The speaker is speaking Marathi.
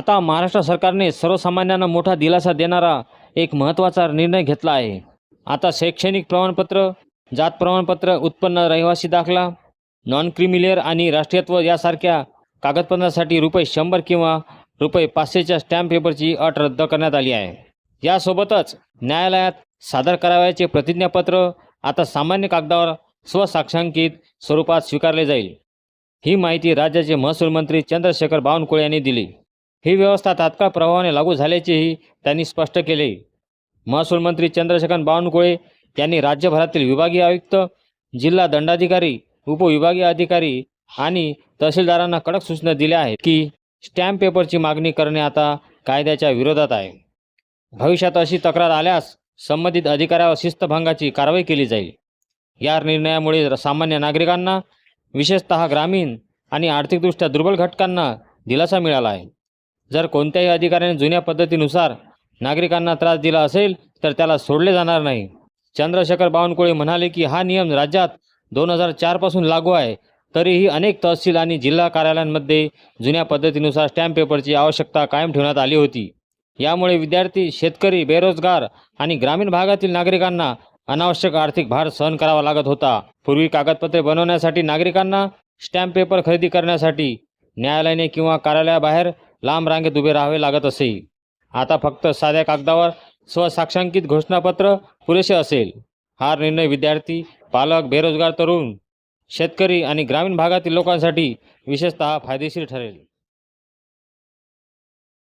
आता महाराष्ट्र सरकारने सर्वसामान्यांना मोठा दिलासा देणारा एक महत्त्वाचा निर्णय घेतला आहे. आता शैक्षणिक प्रमाणपत्र जात प्रमाणपत्र उत्पन्न रहिवासी दाखला नॉन क्रिमिलियर आणि राष्ट्रीयत्व यासारख्या कागदपत्रांसाठी रुपये शंभर किंवा रुपये पाचशेच्या स्टॅम्प पेपरची अट रद्द करण्यात आली आहे. यासोबतच न्यायालयात सादर करावयाचे प्रतिज्ञापत्र आता सामान्य कागदावर स्वसाक्षांकित स्वरूपात स्वीकारले जाईल. ही माहिती राज्याचे महसूल मंत्री चंद्रशेखर बावनकुळे यांनी दिली. ही व्यवस्था तात्काळ प्रभावाने लागू झाल्याचेही त्यांनी स्पष्ट केले. महसूल मंत्री चंद्रशेखर बावनकुळे यांनी राज्यभरातील विभागीय आयुक्त जिल्हा दंडाधिकारी उपविभागीय अधिकारी आणि तहसीलदारांना कडक सूचना दिल्या आहेत की स्टॅम्प पेपरची मागणी करणे आता कायद्याच्या विरोधात आहे. भविष्यात अशी तक्रार आल्यास संबंधित अधिकाऱ्यावर शिस्तभंगाची कारवाई केली जाईल. या निर्णयामुळे सामान्य नागरिकांना विशेषतः ग्रामीण आणि आर्थिकदृष्ट्या दुर्बल घटकांना दिलासा मिळाला आहे. जर कोणत्याही अधिकाऱ्याने जुन्या पद्धतीनुसार नागरिकांना त्रास दिला असेल तर त्याला सोडले जाणार नाही. चंद्रशेखर बावनकुळे म्हणाले की हा नियम राज्यात दोन हजार चारपासून लागू आहे. तरीही अनेक तहसील आणि जिल्हा कार्यालयांमध्ये जुन्या पद्धतीनुसार स्टॅम्प पेपरची आवश्यकता कायम ठेवण्यात आली होती. यामुळे विद्यार्थी शेतकरी बेरोजगार आणि ग्रामीण भागातील नागरिकांना अनावश्यक आर्थिक भार सहन करावा लागत होता. पूर्वी कागदपत्रे बनवण्यासाठी नागरिकांना स्टॅम्प पेपर खरेदी करण्यासाठी न्यायालयाने किंवा कार्यालयाबाहेर लांब रांगेत उभे राहावे लागत असे. आता फक्त साध्या कागदावर स्वसाक्षांकित घोषणापत्र पुरेसे असेल. हा निर्णय विद्यार्थी पालक बेरोजगार तरुण शेतकरी आणि ग्रामीण भागातील लोकांसाठी विशेषतः फायदेशीर ठरेल.